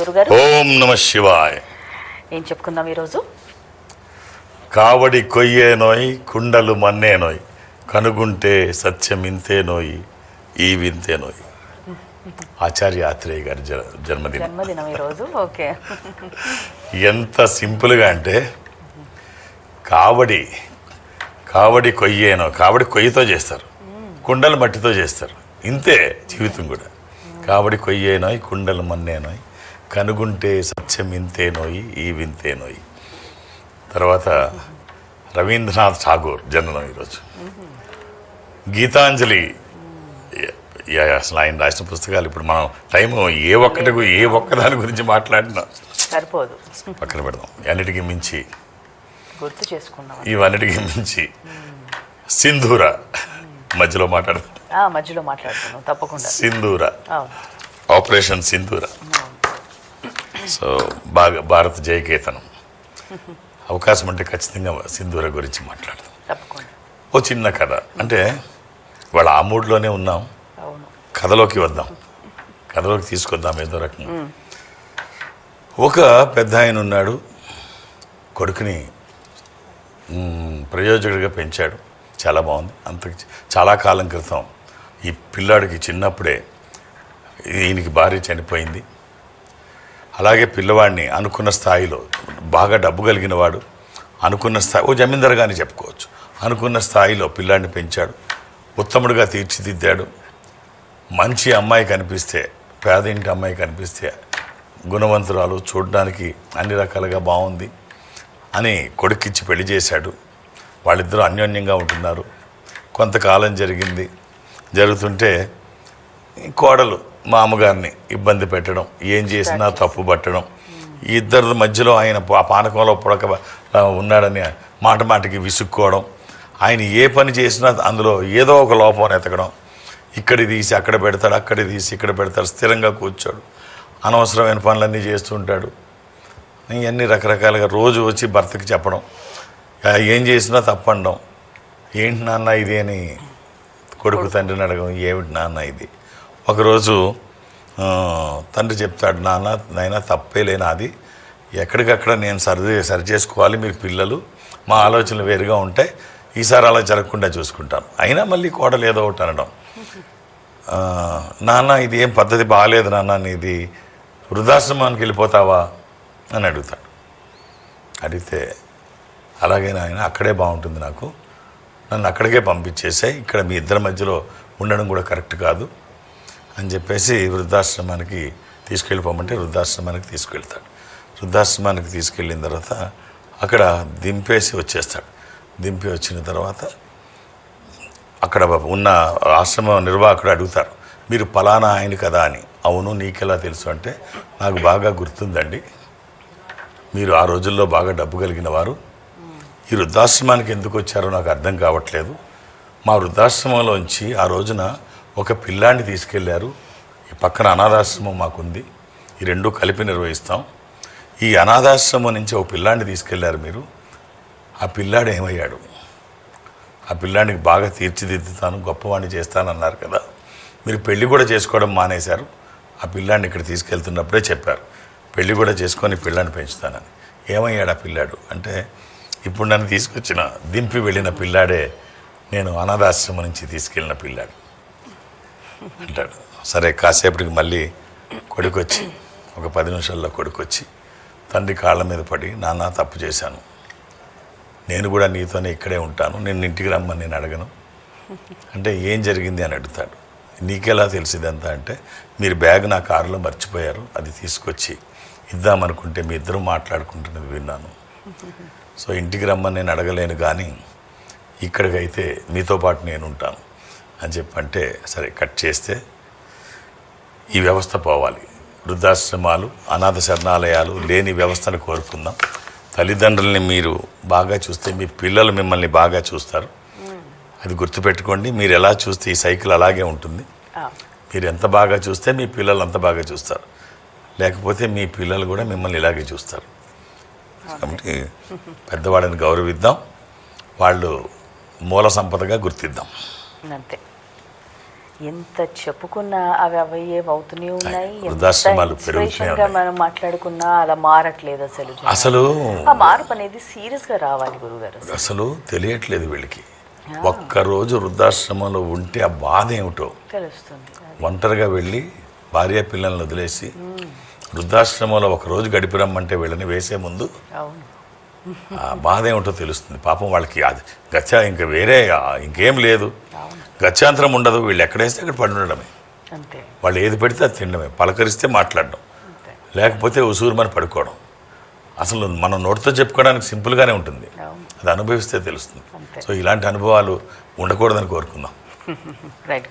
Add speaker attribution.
Speaker 1: గురుగారు.
Speaker 2: ఓం నమ శివాయ.
Speaker 1: ఏం చెప్పుకుందాం ఈరోజు?
Speaker 2: కావడి కొయ్యేనోయ్ కుండలు మన్నేనోయ్ కనుగుంటే సత్యం ఇంతేనోయ్ ఈ వింతేనోయ్ ఆచార్య ఆత్రేయ గారి జన్మదినం.
Speaker 1: జన్మదినం ఈరోజు ఓకే.
Speaker 2: ఎంత సింపుల్గా అంటే కావడి కావడి కొయ్యేనో కావడి కొయ్యతో చేస్తారు. కుండలు మట్టితో చేస్తారు. ఇంతే జీవితం కూడా. కావడి కొయ్యేనోయ్ కుండలు మన్నేనోయ్ కనుగుంటే సత్యం ఇంతేనోయ్ ఈ వింతేనోయ్ తర్వాత రవీంద్రనాథ్ ఠాగూర్ జన్మదినం ఈరోజు. గీతాంజలి అసలు ఆయన రాసిన పుస్తకాలు ఇప్పుడు మనం టైం ఏ ఒక్కటి ఏ ఒక్క దాని గురించి మాట్లాడినా
Speaker 1: సరిపోదు.
Speaker 2: పక్కన పెడదాం. అన్నిటికీ మించి
Speaker 1: గుర్తు చేసుకుందాం
Speaker 2: ఇవన్నిటికీ మించి సింధూర మధ్యలో మాట్లాడదాం.
Speaker 1: ఆ, మధ్యలో మాట్లాడుతున్నాం తప్పకుండా.
Speaker 2: సింధూర. ఆపరేషన్ సింధూర. సో బాగా భారత జయకేతనం. అవకాశం ఉంటే ఖచ్చితంగా సింధూర గురించి మాట్లాడదాం. ఓ చిన్న కథ. అంటే వాళ్ళ ఆ మూడ్లోనే ఉన్నాం. కథలోకి వద్దాం. కథలోకి తీసుకొద్దాం ఏదో రకంగా ఒక పెద్ద ఆయన ఉన్నాడు. కొడుకుని ప్రయోజకుడిగా పెంచాడు. చాలా బాగుంది. అంత చాలా కాలం క్రితం ఈ పిల్లాడికి చిన్నప్పుడే ఈయనకి భార్య చనిపోయింది. అలాగే పిల్లవాడిని అనుకున్న స్థాయిలో బాగా డబ్బు కలిగిన వాడు అనుకున్న స్థాయి ఓ జమీందారుగానే చెప్పుకోవచ్చు. అనుకున్న స్థాయిలో పిల్లాడిని పెంచాడు ఉత్తముడిగా తీర్చిదిద్దాడు. మంచి అమ్మాయి కనిపిస్తే పేదింటి అమ్మాయి కనిపిస్తే గుణవంతురాలు చూడడానికి అన్ని రకాలుగా బాగుంది అని కొడుకిచ్చి పెళ్ళి చేశాడు. వాళ్ళిద్దరూ అన్యోన్యంగా ఉంటున్నారు. కొంతకాలం జరిగింది. జరుగుతుంటే కోడలు మా అమ్మగారిని ఇబ్బంది పెట్టడం ఏం చేసినా తప్పు పట్టడం. ఇద్దరి మధ్యలో ఆయన పా- పానకంలో పుడక ఆ, ఉన్నాడని మాట మాటకి విసుక్కోవడం. ఆయన ఏ పని చేసినా అందులో ఏదో ఒక లోపం ఎతకడం. ఇక్కడి తీసి అక్కడ పెడతాడు అక్కడి తీసి ఇక్కడ పెడతాడు స్థిరంగా కూర్చోడు. అనవసరమైన పనులన్నీ చేస్తుంటాడు ఇవన్నీ రకరకాలుగా రోజు వచ్చి భర్తకి చెప్పడం. ఆ, ఏం చేసినా తప్పండం. ఏంటి నాన్న ఇది అని కొడుకు తండ్రిని అడగం ఏమిటి నాన్న ఇది? ఒకరోజు తండ్రి చెప్తాడు నాన్న నాయన తప్పే లేనాది ఎక్కడికక్కడ నేను సరి సరి చేసుకోవాలి మీరు పిల్లలు. మా ఆలోచనలు వేరుగా ఉంటాయి ఈసారి అలా జరగకుండా చూసుకుంటాను. అయినా మళ్ళీ కోడలు ఏదో ఒకటి అనడం. నాన్న ఇది ఏం పద్ధతి బాగాలేదు నాన్న నీది వృద్ధాశ్రమానికి వెళ్ళిపోతావా? అని అడుగుతాడు. అడిగితే అలాగే నాయన అక్కడే బాగుంటుంది నాకు. నన్ను అక్కడికే పంపించేసాయి. ఇక్కడ మీ ఇద్దరి మధ్యలో ఉండడం కూడా కరెక్ట్ కాదు. అని చెప్పేసి వృద్ధాశ్రమానికి తీసుకెళ్ళిపోమంటే వృద్ధాశ్రమానికి తీసుకెళ్తాడు. వృద్ధాశ్రమానికి తీసుకెళ్ళిన తర్వాత అక్కడ దింపేసి వచ్చేస్తాడు. దింపి వచ్చిన తర్వాత అక్కడ ఉన్న ఆశ్రమ నిర్వాహకుడు అడుగుతారు మీరు ఫలానా ఆయన కదా అని. అవును నీకెలా తెలుసు? అంటే నాకు బాగా గుర్తుందండి. మీరు ఆ రోజుల్లో బాగా డబ్బు కలిగిన వారు. ఈ వృద్ధాశ్రమానికి ఎందుకు వచ్చారో నాకు అర్థం కావట్లేదు. మా వృద్ధాశ్రమంలోంచి ఆ రోజున ఒక పిల్లాన్ని తీసుకెళ్ళారు. ఈ పక్కన అనాథాశ్రమం మాకుంది. ఈ రెండు కలిపి నిర్వహిస్తాం. ఈ అనాథాశ్రమం నుంచి ఒక పిల్లాన్ని తీసుకెళ్ళారు మీరు. ఆ పిల్లాడు ఏమయ్యాడు? ఆ పిల్లాడికి బాగా తీర్చిదిద్దుతాను గొప్పవాణ్ణి చేస్తానన్నారు కదా. మీరు పెళ్ళి కూడా చేసుకోవడం మానేశారు. ఆ పిల్లాడిని ఇక్కడ తీసుకెళ్తున్నప్పుడే చెప్పారు. పెళ్ళి కూడా చేసుకొని పిల్లాన్ని పెంచుతానని. ఏమయ్యాడు ఆ పిల్లాడు? అంటే ఇప్పుడు నన్ను తీసుకొచ్చిన దింపి వెళ్ళిన పిల్లాడే నేను అనాథాశ్రమం నుంచి తీసుకెళ్ళిన పిల్లాడు. అంటాడు సరే కాసేపటికి మళ్ళీ కొడుకొచ్చి ఒక పది నిమిషాల్లో కొడుకొచ్చి తండ్రి కాళ్ళ మీద పడి నాన్న తప్పు చేశాను. నేను కూడా నీతోనే ఇక్కడే ఉంటాను. నేను ఇంటికి రమ్మని నేను అడగను. అంటే ఏం జరిగింది అని అడుగుతాడు. నీకెలా తెలిసిందంతా అంటే మీరు బ్యాగ్ నా కారులో మర్చిపోయారు. అది తీసుకొచ్చి ఇద్దామనుకుంటే మీ ఇద్దరు మాట్లాడుకుంటున్నది విన్నాను. సో ఇంటికి రమ్మని నేను అడగలేను కానీ ఇక్కడికైతే మీతో పాటు నేను ఉంటాను. అని చెప్పంటే సరే కట్ చేస్తే ఈ వ్యవస్థ పోవాలి. వృద్ధాశ్రమాలు అనాథ శరణాలయాలు లేని వ్యవస్థను కోరుకుందాం. తల్లిదండ్రుల్ని మీరు బాగా చూస్తే మీ పిల్లలు మిమ్మల్ని బాగా చూస్తారు. అది గుర్తుపెట్టుకోండి మీరు ఎలా చూస్తే ఈ సైకిల్ అలాగే ఉంటుంది. మీరు ఎంత బాగా చూస్తే మీ పిల్లలు అంత బాగా చూస్తారు. లేకపోతే మీ పిల్లలు కూడా మిమ్మల్ని ఇలాగే చూస్తారు. కాబట్టి పెద్దవాళ్ళని గౌరవిద్దాం. వాళ్ళు మూల సంపదగా గుర్తిద్దాం.
Speaker 1: అంతే. ఎంత చెప్పుకున్నా అవి అవయ్యే అవుతూనే ఉన్నాయి. మనం మాట్లాడుకున్నా అలా మారట్లేదు అసలు.
Speaker 2: అసలు
Speaker 1: ఆ మార్పు అనేది సీరియస్గా రావాలి గురుగారు అసలు.
Speaker 2: తెలియట్లేదు వీళ్ళకి. ఒక్కరోజు వృద్ధాశ్రమంలో ఉంటే ఆ బాధ ఏమిటో?
Speaker 1: తెలుస్తుంది.
Speaker 2: ఒంటరిగా వెళ్ళి భార్య పిల్లల్ని వదిలేసి వృద్ధాశ్రమంలో ఒక రోజు గడిపి రమ్మంటే వీళ్ళని వేసే ముందు
Speaker 1: అవును.
Speaker 2: బాధ ఏమిటో తెలుస్తుంది. పాపం వాళ్ళకి అది గచ్చా ఇంకా వేరే ఇంకేం లేదు. గత్యాంతరం ఉండదు. వీళ్ళు ఎక్కడేస్తే అక్కడ పడి ఉండడమే. వాళ్ళు ఏది పెడితే అది తినడమే. పలకరిస్తే మాట్లాడడం. లేకపోతే ఉసూరుమని పడుకోవడం. అసలు మనం నోటితో చెప్పుకోవడానికి సింపుల్గానే ఉంటుంది. అది అనుభవిస్తే తెలుస్తుంది. సో ఇలాంటి అనుభవాలు ఉండకూడదని కోరుకుందాం.
Speaker 1: రైట్.